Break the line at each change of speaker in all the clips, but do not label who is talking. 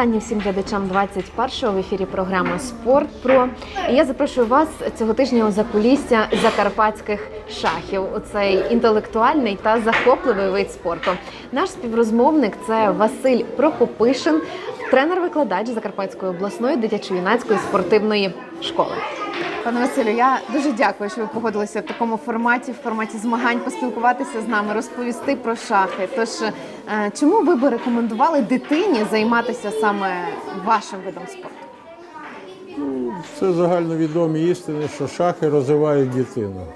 вітання всім глядачам 21-го в ефірі програма Спорт Про. І я запрошую вас цього тижня у закулісся закарпатських шахів. У цей інтелектуальний та захопливий вид спорту. Наш співрозмовник це Василь Прокопишин, тренер-викладач Закарпатської обласної дитячо-юнацької спортивної школи. Пане Василю, я дуже дякую, що ви погодилися в такому форматі, в форматі змагань, поспілкуватися з нами, розповісти про шахи. Тож, чому ви би рекомендували дитині займатися саме вашим видом спорту?
Це загальновідомі істини, що шахи розвивають дитину.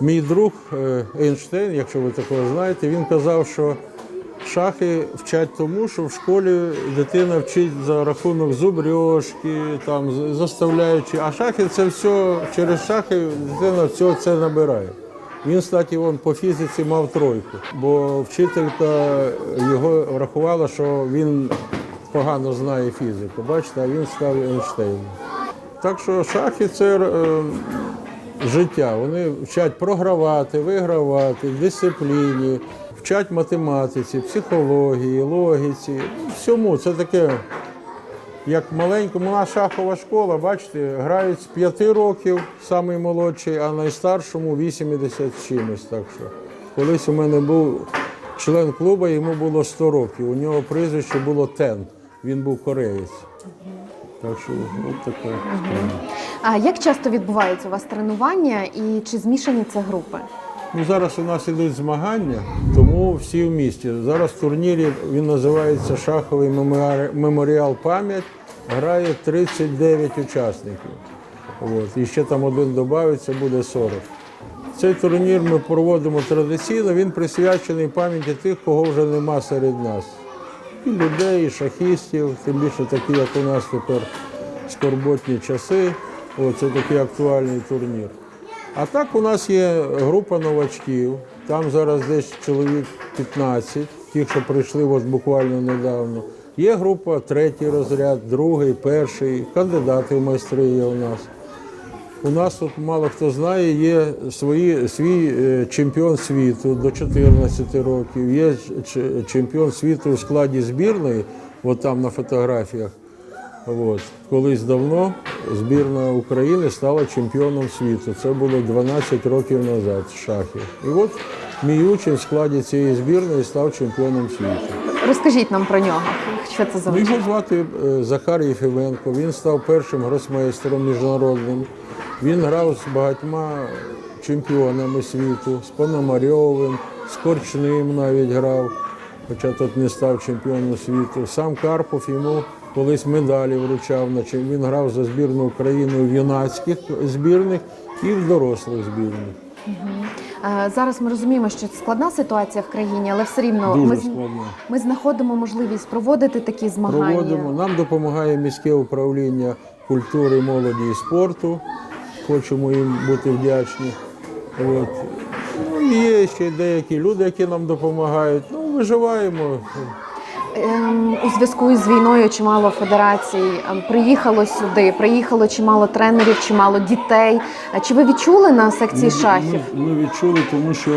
Мій друг е, Ейнштейн, якщо ви такого знаєте, він казав, що шахи вчать тому, що в школі дитина вчить за рахунок зубрьошки, там, заставляючи. А шахи це все через шахи дитина все це набирає. Він, кстати, вон по фізиці мав тройку, бо вчителька його врахувала, що він погано знає фізику. Бачите, а він став Ейнштейном. Так що шахи це е, життя. Вони вчать програвати, вигравати, дисципліні, вчать математиці, психології, логіці. Всьому це таке. Як маленькому, у нас шахова школа, бачите, грають з 5 років, самий молодший, а найстаршому 80 з чимось. Так що колись у мене був член клубу, йому було 100 років. У нього прізвище було Тен. Він був кореєць. Так що от таке.
А як часто відбуваються у вас тренування і чи змішані це групи?
Ну, зараз у нас ідуть змагання, тому всі в місті. Зараз в турнірі він називається Шаховий меморіал- пам'ять. Грає 39 учасників. От. І ще там один додається, буде 40. Цей турнір ми проводимо традиційно, він присвячений пам'яті тих, кого вже нема серед нас. І людей, і шахістів, тим більше такі, як у нас тепер скорботні часи. О, це такий актуальний турнір. А так у нас є група новачків. Там зараз десь чоловік 15, тих, що прийшли от буквально недавно. Є група третій розряд, другий, перший, кандидати в майстри є у нас. У нас тут мало хто знає, є свої, свій е, чемпіон світу до 14 років, є чемпіон світу у складі збірної, от там на фотографіях. От. Колись давно збірна України стала чемпіоном світу. Це було 12 років назад з шахів. І от мій учень в складі цієї збірної став чемпіоном світу.
Розкажіть нам про нього. Що це за
Ну. Його звати е, Захар Єфіменко. Він став першим гросмейстером міжнародним. Він грав з багатьма чемпіонами світу, з Пономарьовим, з Корчним навіть грав, хоча тут не став чемпіоном світу. Сам Карпов йому колись медалі вручав. наче Він грав за збірну України в юнацьких збірних і в дорослих збірних.
Е, Зараз ми розуміємо, що це складна ситуація в країні, але все рівно
Дуже
ми, ми знаходимо можливість проводити такі змагання.
Проводимо. Нам допомагає міське управління культури, молоді і спорту. Хочемо їм бути вдячні. От. Ну, є ще деякі люди, які нам допомагають. Ну, виживаємо.
Ем, У зв'язку із війною чимало федерацій ем, приїхало сюди, приїхало чимало тренерів, чимало дітей. Чи ви відчули на секції шахів?
Ми, ми відчули, тому що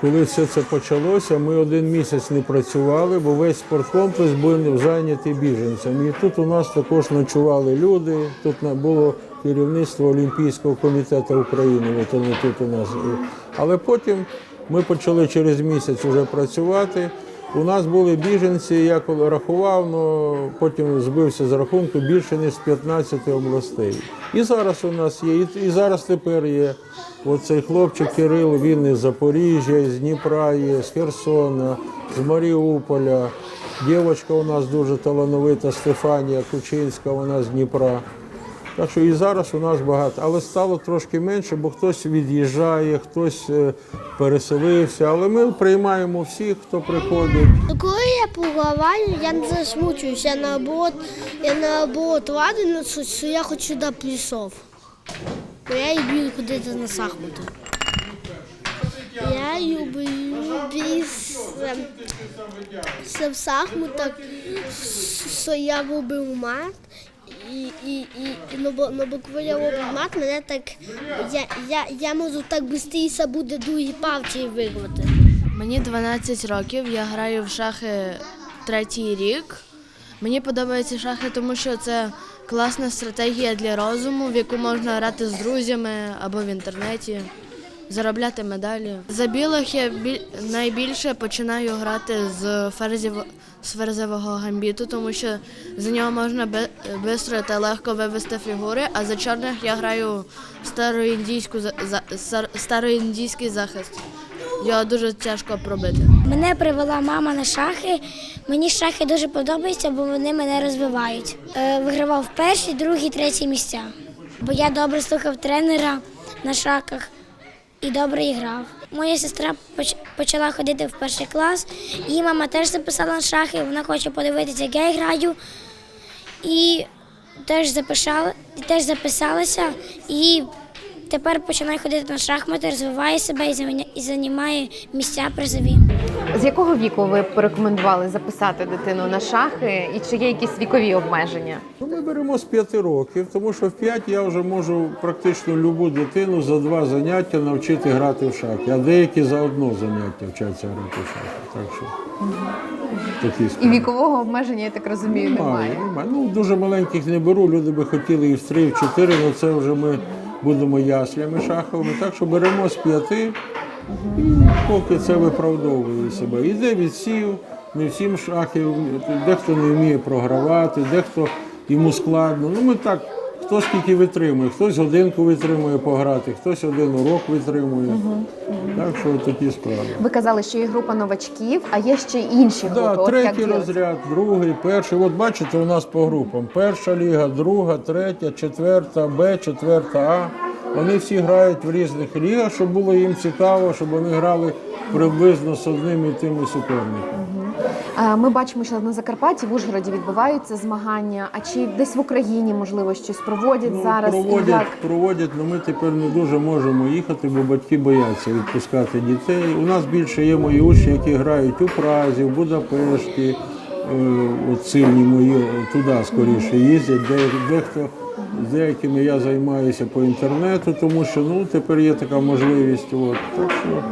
коли все це почалося, ми один місяць не працювали, бо весь спорткомплекс був зайнятий біженцями. І тут у нас також ночували люди, тут було керівництво Олімпійського комітету України, от вони тут у нас. Але потім ми почали через місяць вже працювати. У нас були біженці, я коли рахував, ну, потім збився з рахунку більше ніж з 15 областей. І зараз у нас є, і, і зараз тепер є. Оцей хлопчик Кирил, він із Запоріжжя, з Дніпра є, з Херсона, з Маріуполя. Дівчинка у нас дуже талановита Стефанія Кучинська, вона з Дніпра. Так що і зараз у нас багато, але стало трошки менше, бо хтось від'їжджає, хтось е, переселився. Але ми приймаємо всіх, хто приходить.
Коли я програваю, я не засмучуюся, я наоборот, я наоборот радий, ну, що, я хоч сюди прийшов. Бо я люблю ходити на шахмати. Я люблю в шахматах, що я робив мат. І, і, і, ну, бо, ну, бо я роблю мене так, я, я, я можу так швидше буде другі партії виграти.
Мені 12 років, я граю в шахи третій рік. Мені подобаються шахи, тому що це класна стратегія для розуму, в яку можна грати з друзями або в інтернеті, заробляти медалі. За білих я біль- найбільше починаю грати з ферзів з ферзевого гамбіту, тому що за нього можна швидко та легко вивести фігури, а за чорних я граю в староіндійську староіндійський захист. Його дуже тяжко пробити.
Мене привела мама на шахи. Мені шахи дуже подобаються, бо вони мене розвивають. Е, Вигравав перші, другі, треті місця. Бо я добре слухав тренера на шахах і добре грав. Моя сестра почала ходити в перший клас, її мама теж записала на шахи. Вона хоче подивитися, як я граю. І теж записала, теж записалася і тепер починає ходити на шахмати, розвиває себе і займає місця призові.
З якого віку ви порекомендували записати дитину на шахи, і чи є якісь вікові обмеження?
Ну, ми беремо з 5 років, тому що в 5 я вже можу практично любу дитину за два заняття навчити грати в шахи, а деякі за одно заняття вчаться грати в шахи. Так що такі
І вікового обмеження, я так розумію,
Немає,
немає.
Ну, дуже маленьких не беру, люди би хотіли і в 3, і в 4, але це вже ми будемо яслями шаховими. Так що беремо з 5, і поки це виправдовує себе. Іде відсів, не всім шахів, дехто не вміє програвати, дехто йому складно. Ну ми так, хто скільки витримує, хтось годинку витримує пограти, хтось один урок витримує. Так що такі справи.
Ви казали, що є група новачків, а є ще інші групи.
Да,
От як
третій
ділиться?
розряд, другий, перший. От бачите, у нас по групам. Перша ліга, друга, третя, четверта, Б, четверта А. Вони всі грають в різних лігах, щоб було їм цікаво, щоб вони грали приблизно з одним і тими суперниками.
Е, Ми бачимо, що на Закарпатті в Ужгороді відбуваються змагання. А чи десь в Україні можливо щось проводять
Ну,
зараз? І
проводять,
як?
проводять, але ми тепер не дуже можемо їхати, бо батьки бояться відпускати дітей. У нас більше є мої учні, які грають у Празі, в Будапешті. Е, От сильні мої туди скоріше їздять. Де, дехто з деякими я займаюся по інтернету, тому що ну тепер є така можливість. От. Так що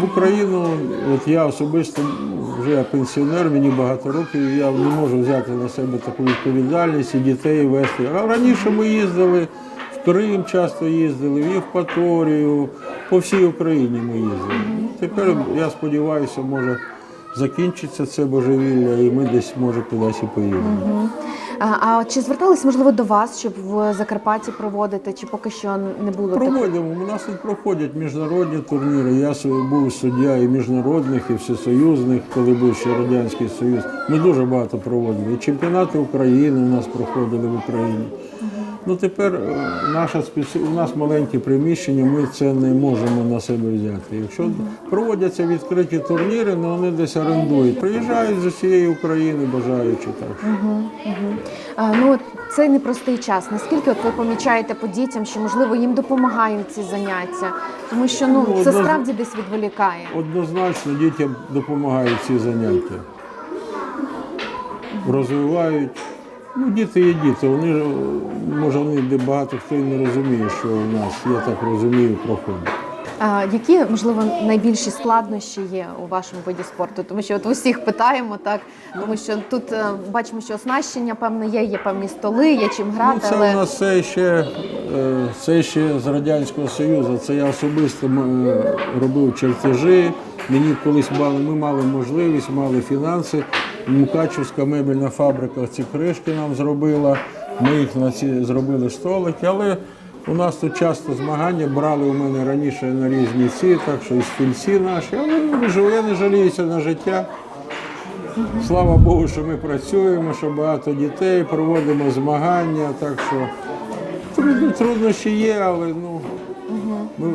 в Україну, от я особисто ну, вже пенсіонер, мені багато років, я не можу взяти на себе таку відповідальність і дітей вести. А раніше ми їздили в Крим, часто їздили, в Євпаторію, по всій Україні ми їздили. Тепер я сподіваюся, може закінчиться це божевілля, і ми десь може кудись і поїдемо.
А, чи звертались можливо до вас, щоб в Закарпатті проводити, чи поки що не було?
Проводимо. У нас тут проходять міжнародні турніри. Я був суддя і міжнародних, і всесоюзних, коли був ще Радянський Союз. Ми дуже багато проводили. І чемпіонати України у нас проходили в Україні. Ну тепер е, наша спеці... у нас маленьке приміщення, ми це не можемо на себе взяти. Якщо проводяться відкриті турніри, ну вони десь орендують. Приїжджають з усієї України, бажаючи так.
А, ну от цей непростий час. Наскільки от ви помічаєте по дітям, що можливо їм допомагають ці заняття? Тому що ну
Ну,
це
одноз-
справді десь відволікає.
Однозначно дітям допомагають ці заняття. Розвивають. Ну, діти є діти. Вони ж, може, вони де багато хто і не розуміє, що у нас, я так розумію, проходить.
А, які можливо найбільші складнощі є у вашому виді спорту? Тому що от усіх питаємо, так тому що тут е, бачимо, що оснащення певне є, є певні столи, є чим
Ну,
грати,
це
але
у нас все ще, е, це ще з Радянського Союзу. Це я особисто е, робив чертежі. Мені колись мали, ми мали можливість, мали фінанси. Мукачівська мебельна фабрика ці кришки нам зробила. Ми їх на ці зробили столики, але у нас тут часто змагання брали у мене раніше на різні ці, так що і стільці наші. Але ну, я не жаліюся на життя. Слава Богу, що ми працюємо, що багато дітей, проводимо змагання, так що трудно- труднощі є, але ну, ми,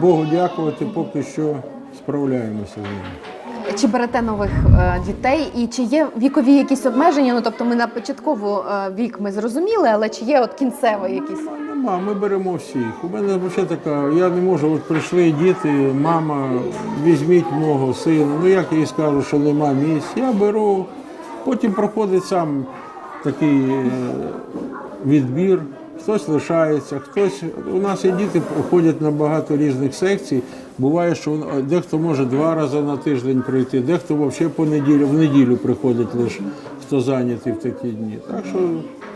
Богу дякувати, поки що справляємося з ними.
Чи берете нових е, дітей, і чи є вікові якісь обмеження? Ну тобто, ми на початкову е, вік ми зрозуміли, але чи є от кінцевий якийсь?
Нема, ми беремо всіх. У мене взагалі така, я не можу, от прийшли діти, мама, візьміть мого сина. Ну як я їй скажу, що нема місць, я беру. Потім проходить сам такий е, відбір. Хтось лишається, хтось. У нас є діти ходять на багато різних секцій. Буває, що е, дехто може два рази на тиждень прийти, дехто взагалі по неділю, в неділю приходить лише. хто зайнятий в такі дні. Так що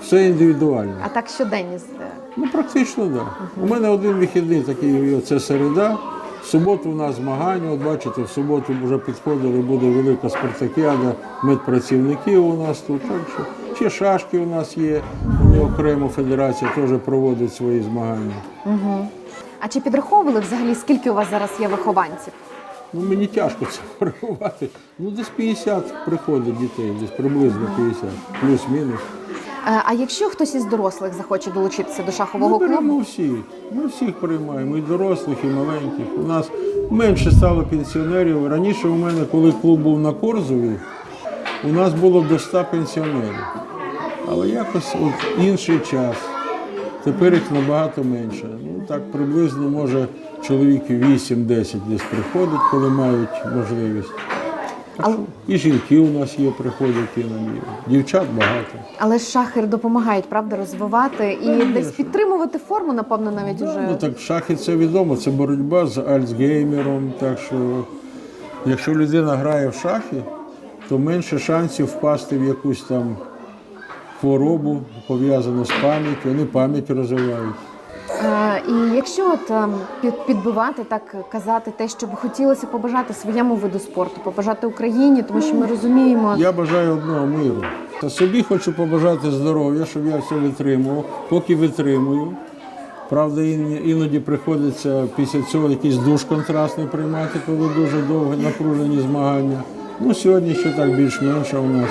все індивідуально.
А так щоденні
Ну, практично, так. Да. У мене один вихідний такий, це середа. В суботу у нас змагання. От бачите, в суботу вже підходили, буде велика спартакіада медпрацівників у нас тут. Так що ще шашки у нас є. Окремо федерація теж проводить свої змагання.
А чи підраховували взагалі, скільки у вас зараз є вихованців?
Ну, мені тяжко це порахувати. Ну, десь 50 приходить дітей, десь приблизно 50, плюс-мінус.
Е, А якщо хтось із дорослих захоче долучитися до
Ми
шахового клубу?
беремо всіх. Ми всіх приймаємо, і дорослих, і маленьких. У нас менше стало пенсіонерів. Раніше у мене, коли клуб був на Корзові, у нас було до 100 пенсіонерів. Але якось от інший час. Тепер їх набагато менше. Ну так приблизно може чоловіків 8-10 десь приходить, коли мають можливість. Так що І жінки у нас є, приходять іноді. Дівчат багато.
Але ж шахи допомагають, правда, розвивати і десь підтримувати форму, напевно, навіть
Ну так шахи це відомо, це боротьба з Альцгеймером. Так що, якщо людина грає в шахи, то менше шансів впасти в якусь там хворобу, пов'язану з пам'яттю, вони пам'ять розвивають.
Е, І якщо от під- підбивати, так казати те, що б хотілося побажати своєму виду спорту, побажати Україні, тому що ми розуміємо,
Я бажаю одного миру. Та собі хочу побажати здоров'я, щоб я все витримував, поки витримую. Правда, іноді, іноді приходиться після цього якийсь душ контрастний приймати, коли дуже довго напружені змагання. Ну, сьогодні ще так більш-менше у нас.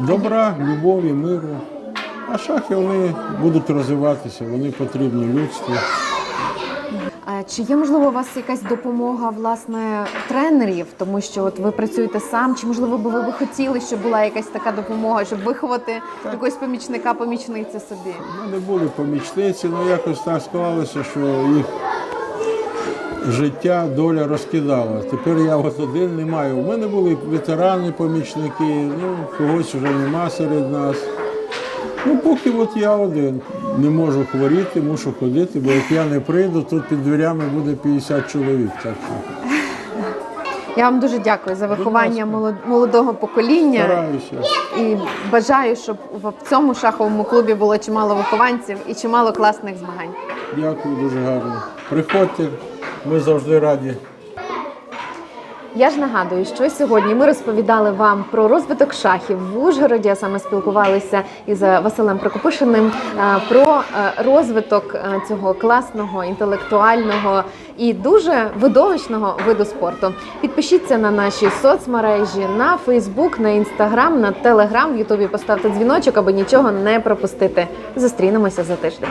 Добра, любові, миру. А шахи вони будуть розвиватися, вони потрібні людству.
Чи є можливо у вас якась допомога власне тренерів, тому що от ви працюєте сам? Чи можливо би ви би хотіли, щоб була якась така допомога, щоб виховати якогось помічника, помічниці собі?
У мене були помічниці, але якось так склалося, що їх життя, доля розкидала. Тепер я от один не маю. У мене були ветерани, помічники, ну когось вже нема серед нас. Ну, поки от я один не можу хворіти, мушу ходити, бо як я не прийду, тут під дверями буде 50 чоловік. Так що
Я вам дуже дякую за виховання молодого покоління
стараюся.
і бажаю, щоб в цьому шаховому клубі було чимало вихованців і чимало класних змагань.
Дякую дуже гарно. Приходьте, ми завжди раді.
Я ж нагадую, що сьогодні ми розповідали вам про розвиток шахів в Ужгороді. Саме спілкувалися із Василем Прокопишиним е, про е, розвиток е, цього класного, інтелектуального і дуже видовищного виду спорту. Підпишіться на наші соцмережі на Фейсбук, на Інстаграм, на Телеграм. В Ютубі поставте дзвіночок, аби нічого не пропустити. Зустрінемося за тиждень.